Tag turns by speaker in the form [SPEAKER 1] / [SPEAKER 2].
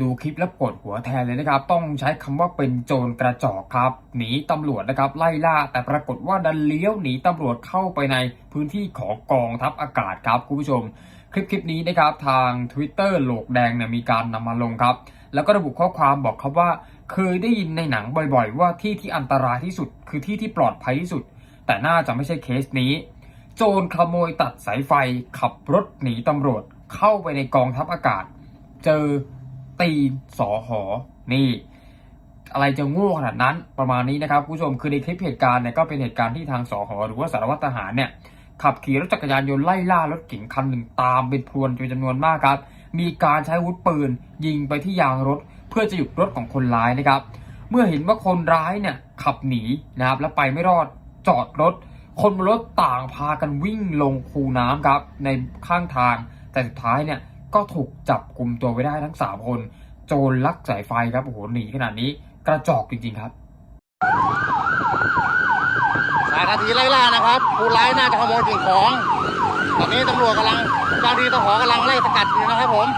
[SPEAKER 1] ดูคลิปแล้วปวดหัวแทนเลยนะครับ ต้องใช้คำว่าเป็นโจรกระจอกครับ หนีตำรวจนะครับไล่ล่า แต่ปรากฏว่าดันเลี้ยวหนีตำรวจเข้าไปในพื้นที่ของกองทัพอากาศครับคุณผู้ชม คลิปคลิปนี้นะครับทาง Twitter โหลกแดงเนี่ยมีการนำมาลงครับ แล้วก็ระบุข้อความบอกครับว่า เคยได้ยินในหนังบ่อยๆ ว่าที่ที่อันตรายที่สุด คือที่ที่ปลอดภัยที่สุด แต่น่าจะไม่ใช่เคสนี้ โจรขโมยตัดสายไฟ ขับรถหนีตำรวจ เข้าไปในกองทัพอากาศ เจอ ตีนสอหอนี่อะไรจะโง่ขนาดนั้นประมาณนี้นะครับคุณผู้ชมคือในคลิปเหตุการณ์เนี่ยก็เป็นเหตุการณ์ที่ทางสอหอหรือว่าสารวัตรทหารเนี่ยขับขี่รถจักรยานยนต์ไล่ล่ารถเก๋งคันหนึ่งตามเป็นพรวนเป็นจำนวนมากครับ มีการใช้อาวุธปืน ยิงไปที่ยางรถ เพื่อจะหยุดรถของคนร้ายนะครับ เมื่อเห็นว่าคนร้ายเนี่ยขับหนีนะครับแล้วไปไม่รอดจอดรถ คนบนรถต่างพากันวิ่งลงคูน้ำครับในข้างทางแต่สุดท้ายเนี่ย ก็ถูกจับกลุ่มตัวไว้ได้ทั้ง 3 คน โจรลักสายไฟครับโอ้โหหนีขนาดนี้กระจอกจริงๆครับ
[SPEAKER 2] สายนาทีไล่ล่านะครับผู้ร้ายน่าจะขโมยสิ่งของ ตอนนี้ตำรวจกำลังเจ้าหน้าที่ตำรวจกำลังไล่สกัดอยู่นะครับผม